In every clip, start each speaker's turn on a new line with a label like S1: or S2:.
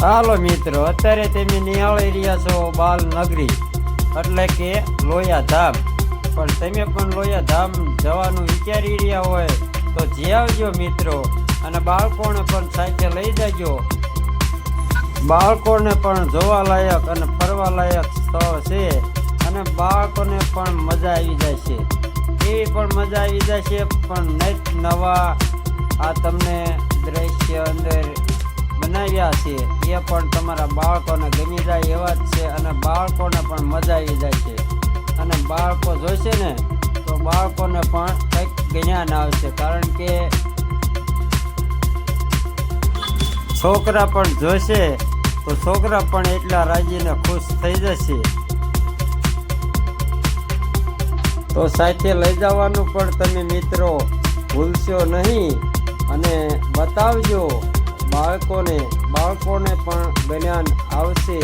S1: હાલો મિત્રો, અત્યારે તમે નિહાળી રહ્યા છો બાલ નગરી એટલે કે લોયા ધામ પણ તમે પણ લોયા ધામ જવાનું વિચારી રહ્યા હોય તો જે આવજો મિત્રો, અને બાળકોને પણ સાથે લઈ જજો. બાળકોને પણ જોવા લાયક અને ફરવા લાયક સ્થળ છે, અને બાળકોને પણ મજા આવી જાય છે. એવી પણ મજા આવી જાય છે, પણ નેટ નવા આ તમને દ્રશ્ય અંદર બનાવ્યા છે, એ પણ તમારા બાળકોને ગમી જાય એવા જ છે અને બાળકોને પણ મજા આવી જાય છે. અને બાળકો જોશે ને, તો બાળકોને પણ કંઈક જ્ઞાન આવશે, કારણ કે છોકરા પણ જોશે, તો છોકરા પણ એટલા રાજીને ખુશ થઈ જશે. તો સાથે લઈ જવાનું પણ તમે મિત્રો ભૂલશો નહીં, અને બતાવજો. બાળકોને બાળકોને પણ જ્ઞાન આવશે.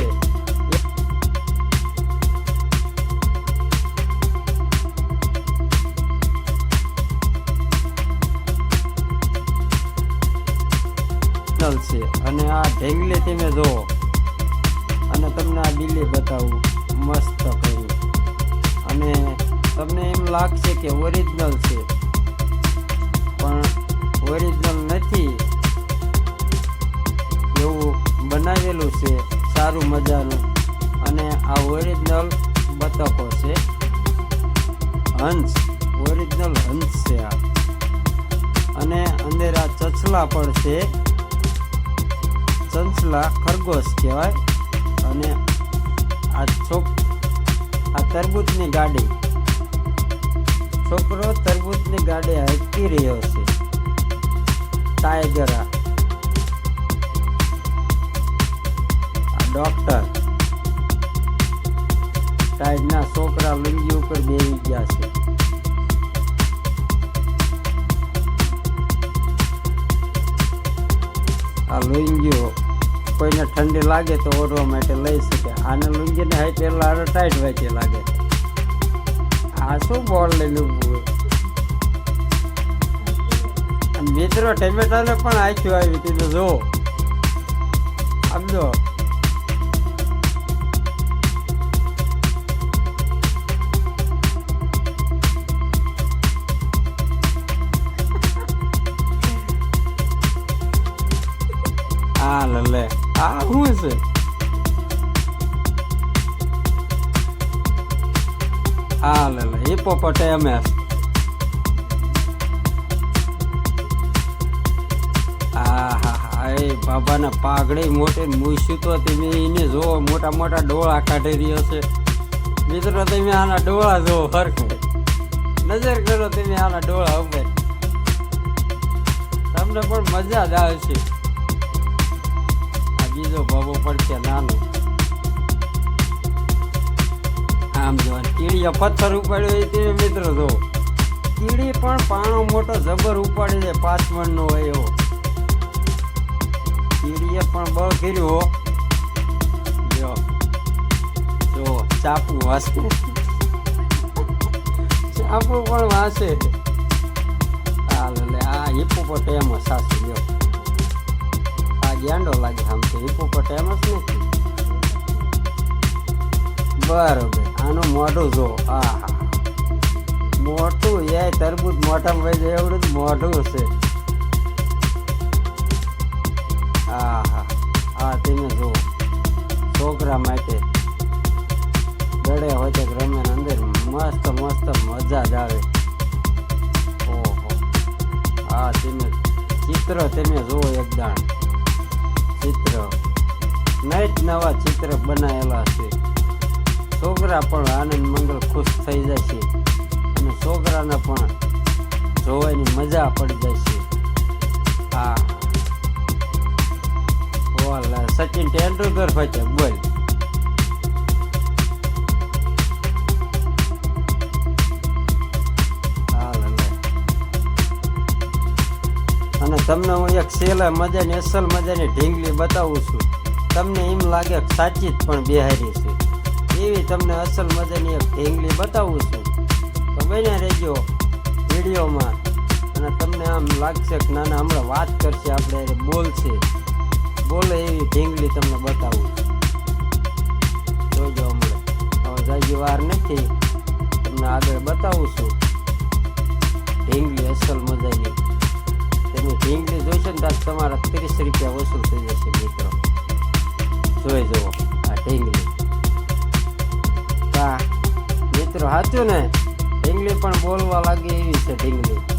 S1: છે અને આ ઢેંગલી તમે જો. અને તમને આ બિલ્લી બતાવું. મસ્ત કર્યું. અને તમને એમ લાગશે કે ઓરિજિનલ છે. પણ ઓરિજિનલ નથી. એવું બનાવેલું છે, સારું મજાનું. અને આ ઓરિજિનલ બતકો છે. હંસ ઓરિજિનલ હંસ છે આ. અને અંદર આ ચછલા પણ છે. ચંચલા ખરગોશ કહેવાય. અને આ છોક, આ તરબૂચની ગાડી. છોકરો તરબૂચની ગાડી હટકી રહ્યો છે. ટાઈગર આ. ડોક્ટર ટાઈડના છોકરા લુંગી ઉપર બેસી ગયા છે. આ લુંગીઓ કોઈને ઠંડી લાગે તો ઓરવા માટે લઈ શકે. આને લુંગીને હાઈ પહેલાં આને ટાઈટ વાંચી લાગે. આ શું બોલ હોય? અને મિત્રો ટમેટાને પણ આખ્યું આવી હતી જો આમ આ લે આ શું છે આ લે લે હિપોપોટેમસ બાબાના પાઘડી મોટી મૂસ્યું તો તમે એને જો મોટા મોટા ડોળા કાઢી રહ્યો છે મિત્રો તમે આના ડોળા જો હરખે નજર કરો તમે આના ડોળા ઉપર તમને પણ મજા જ આવશે પડશે આમ જો કીડીએ પથ્થર ઉપાડ્યો તે મિત્રો જો. કીડી પણ પાણો મોટો જબર ઉપાડી પાંચ મણનો હોય કીડીએ પણ બળ કર્યું જો જો, ચાપુ વાસે ચાપુ પણ વાસે હાલ, એટલે આ હિપોપોટેમસ સાસુ આ ગેંડો લાગે, આમ તો હિપોપોટેમસ નથી. બરોબર, આનું મોઢું જો હા હા મોટું એ તરબૂજ મોઢામાં વહી જાય એવડું જ મોઢું છે. હા હા હા તેને જો છોકરા માટે દડે હોય તો રમે અંદર મસ્ત મસ્ત મજા જ આવે. હા તેને ચિત્ર તમે જુઓ એકદમ નઈટ નવા ચિત્ર બનાવેલા છે. છોકરા પણ આનંદ મંગલ ખુશ થઈ જાય છે અને છોકરાને પણ જોવાની મજા પડી જશે. હા. ઓલા સચિન તેંડુલકર ફચે બોલ. અને તમને હું એક સેલા મજાની, અસલ મજાની ઢીંગલી બતાવું છું. તમને એમ લાગે સાચી જ પણ બિહારી છે. એવી તમને અસલ મજાની એક ઢીંગલી બતાવું છું. તો બને રહેજો વિડીયોમાં. અને તમને આમ લાગશે કે નાના હમણાં વાત કરશે આપણે હારે બોલશે બોલે એવી ઢીંગલી તમને બતાવું. જોજો હમણાં. હવે જાજી વાર નથી. તમને આગળ બતાવું છું. ઢીંગલી અસલ મજાની. તેની ઢીંગલી જોઈશે ને તો તમારા ત્રીસ રૂપિયા વસૂલ થઈ જશે મિત્રો. જોઈ જુઓ. આ ઢીંગલી. હા મિત્રો, સાચું ને? ઢીંગલી પણ બોલવા લાગી એવી છે ઢીંગલી.